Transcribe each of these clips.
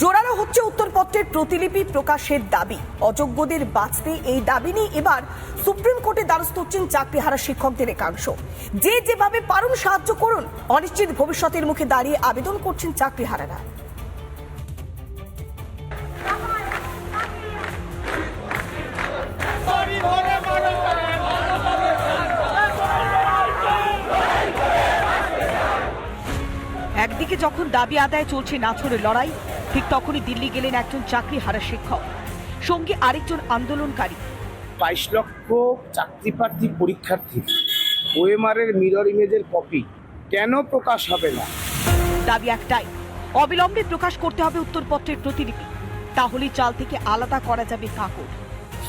জোরালো হচ্ছে উত্তরপত্রের প্রতিলিপি প্রকাশের দাবি। অযোগ্যদের বাঁচতে এই দাবি নিয়ে এবার সুপ্রিম কোর্টে দ্বারস্থ হচ্ছেন চাকরিহারা শিক্ষকদের একাংশ। যে যেভাবে পারুন সাহায্য করুন, অনিশ্চিত ভবিষ্যতের মুখে দাঁড়িয়ে আবেদন করছেন চাকরি চাকরিহারারা। একদিকে যখন দাবি আদায় চলছে নাছরে লড়াই ঠিক তখনই দিল্লি গেলেন একজন চাকরি হারা শিক্ষক। সঙ্গে আরেকজন আন্দোলনকারী। বাইশ লক্ষ চাকরি প্রার্থী পরীক্ষার্থী ওএমআরের মিরর ইমেজের কপি কেন প্রকাশ হবে না? দাবি একটাই অবিলম্বে প্রকাশ করতে হবে উত্তরপত্রের প্রতিলিপি। তাহলেই চাল থেকে আলাদা করা যাবে কাকড়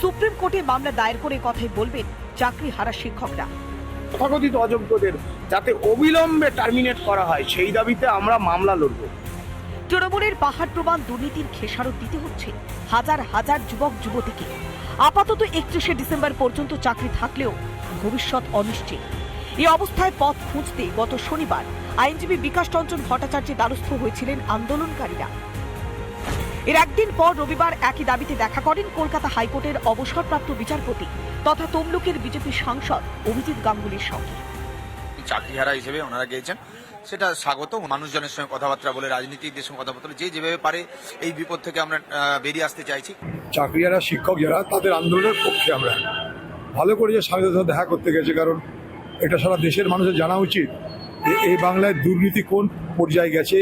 সুপ্রিম কোর্টে মামলা দায়ের করে কথাই বলবেন চাকরি হারা শিক্ষকরা। তথাকথিত অযোগ্যদের যাতে অবিলম্বে টার্মিনেট করা হয় সেই দাবিতে আমরা মামলা লড়ব। তৃণমূলের পাহাড় প্রমাণ দুর্নীতির খেসারত দিতে হচ্ছে হাজার হাজার যুবক যুবতীকে। আপাতত একত্রিশে ডিসেম্বর পর্যন্ত চাকরি থাকলেও ভবিষ্যৎ অনিশ্চিত। এই অবস্থায় পথ খুঁজতে গত শনিবার আইনজীবী বিকাশ রঞ্জন ভট্টাচার্যের দ্বারস্থ হয়েছিলেন আন্দোলনকারীরা। এর একদিন পর রবিবার একই দাবিতে দেখা করেন কলকাতা হাইকোর্টের অবসরপ্রাপ্ত বিচারপতি তথা তমলুকের বিজেপি সাংসদ অভিজিৎ গাঙ্গুলির সঙ্গে। চাকরিহারা হিসেবে ওনারা গিয়েছেন। সেটা স্বাগত মানুষজনের সঙ্গে কথাবার্তা বলে রাজনীতিকদের সঙ্গে কথাবার্তা বলে যে যেভাবে পারে এই বিপদ থেকে আমরা বেরিয়ে আসতে চাইছি। চাকরি চাকরিয়ারা শিক্ষক যারা তাদের আন্দোলনের পক্ষে আমরা। ভালো করে যে স্বামীদের সাথে দেখা করতে গেছে কারণ এটা সারা দেশের মানুষের জানা উচিত যে এই বাংলায় দুর্নীতি কোন পর্যায়ে গেছে।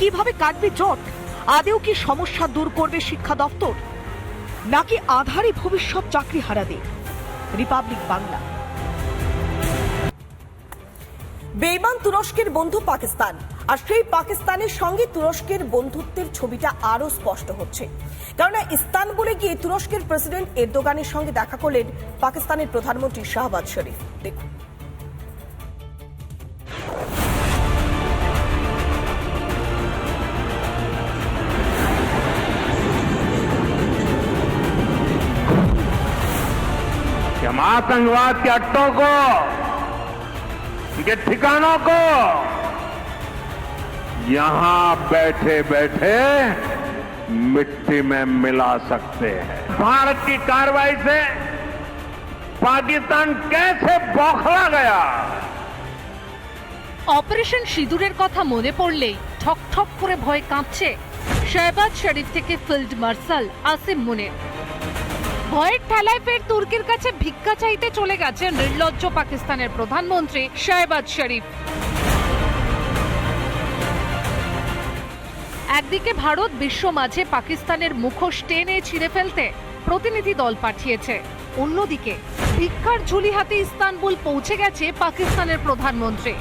কীভাবে কাটবে জট? আদেও কি সমস্যা দূর করবে শিক্ষা দপ্তর? নাকি আধারে ভবিষ্যৎ চাকরি হারাদের রিপাবলিক বাংলা। বেইমান তুরস্কের বন্ধু পাকিস্তান আর সেই পাকিস্তানের সঙ্গে তুরস্কের বন্ধুত্বের ছবিটা আরো স্পষ্ট হচ্ছে কেননা ইস্তানবুলে গিয়ে তুরস্কের প্রেসিডেন্ট এরদোগানের সঙ্গে দেখা করলেন পাকিস্তানের প্রধানমন্ত্রী শাহবাজ শরীফ দেখুন कि हम आतंकवाद के अड्डों को उनके ठिकानों को यहां बैठे बैठे मिट्टी में मिला सकते हैं भारत की कार्रवाई से पाकिस्तान कैसे बौखला गया অপারেশন সিঁদুরের কথা মনে পড়লেই ঠক ঠক করে ভয় কাঁপছে শাহবাজ শরীফ থেকে ফিল্ড মার্শাল আসিম মুনির ভয়ের ঠেলায় ফের তুর্কির কাছে ভিক্ষা চাইতে চলে গেছে নির্লজ্জ পাকিস্তানের প্রধানমন্ত্রী শাহবাজ শরীফ। একদিকে ভারত বিশ্ব মাঝে পাকিস্তানের মুখোশ টেনে ছিঁড়ে ফেলতে প্রতিনিধি দল পাঠিয়েছে। অন্যদিকে ভিক্ষার ঝুলি হাতে ইস্তানবুল পৌঁছে গেছে পাকিস্তানের প্রধানমন্ত্রী।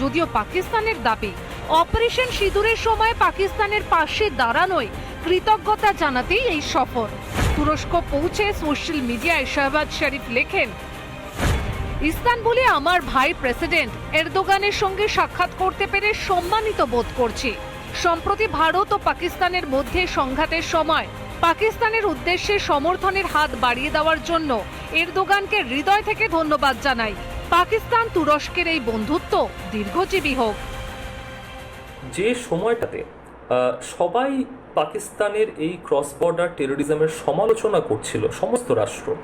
যদিও পাকিস্তানের দাবি, অপারেশন সিঁদুরের সময় পাকিস্তানের পাশে দাঁড়ানোয় কৃতজ্ঞতা জানাতেই এই সফর। তুরস্ক পৌঁছে সোশ্যাল মিডিয়ায় শাহবাজ শরীফ লেখেন, ইস্তানবুলে আমার ভাই প্রেসিডেন্ট এরদোগানের সঙ্গে সাক্ষাৎ করতে পেরে সম্মানিত বোধ করছি। সম্প্রতি ভারত ও পাকিস্তানের মধ্যে সংঘাতের সময় পাকিস্তানের উদ্দেশ্যে সমর্থনের হাত বাড়িয়ে দেওয়ার জন্য এরদোগানকে হৃদয় থেকে ধন্যবাদ জানাই। পাকিস্তান তুরস্কের এই বন্ধুত্ব দীর্ঘজীবী হোক। যে সময়টাতে সবাই পাকিস্তানের এই ক্রস বর্ডার টেরোরিজমের সমালোচনা করছিল, সমস্ত রাষ্ট্র।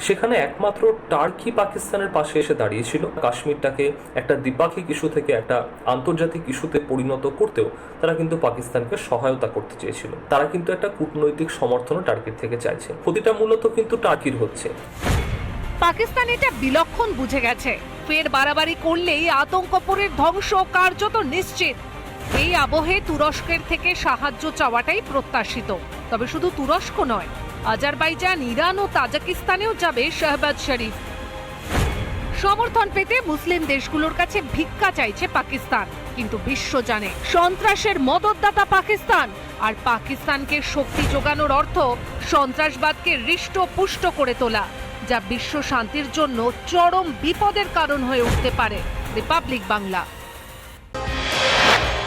সেখানে একমাত্র টার্কি পাকিস্তানের পাশে এসে দাঁড়িয়েছিল। কাশ্মীরটাকে একটা দ্বিপাক্ষিক ইস্যু থেকে একটা আন্তর্জাতিক ইস্যুতে পরিণত করতেও তারা কিন্তু পাকিস্তানকে সহায়তা করতে চেয়েছিল। তারা কিন্তু একটা কূটনৈতিক সমর্থনও টার্কির থেকে চাইছে। ক্ষতিটা মূলত কিন্তু টার্কির হচ্ছে। পাকিস্তান এটা বিলক্ষণ বুঝে গেছে। ফের বাড়াবাড়ি করলেই আতঙ্কপুরের ধ্বংস, কার্যত নিশ্চিত। এই আবহে তুরস্কের থেকে সাহায্য চাওয়াটাই প্রত্যাশিত। তবে শুধু তুরস্ক নয়, আজারবাইজান, ইরান ও তাজাকিস্তানেও যাবে শাহবাজ শরীফ। সমর্থন পেতে মুসলিম দেশগুলোর কাছে ভিক্ষা চাইছে পাকিস্তান, কিন্তু বিশ্ব জানে সন্ত্রাসের মদতদাতা পাকিস্তান। আর পাকিস্তানকে শক্তি যোগানোর অর্থ সন্ত্রাসবাদকে হৃষ্ট পুষ্ট করে তোলা, যা বিশ্ব শান্তির জন্য চরম বিপদের কারণ হয়ে উঠতে পারে। রিপাবলিক বাংলা।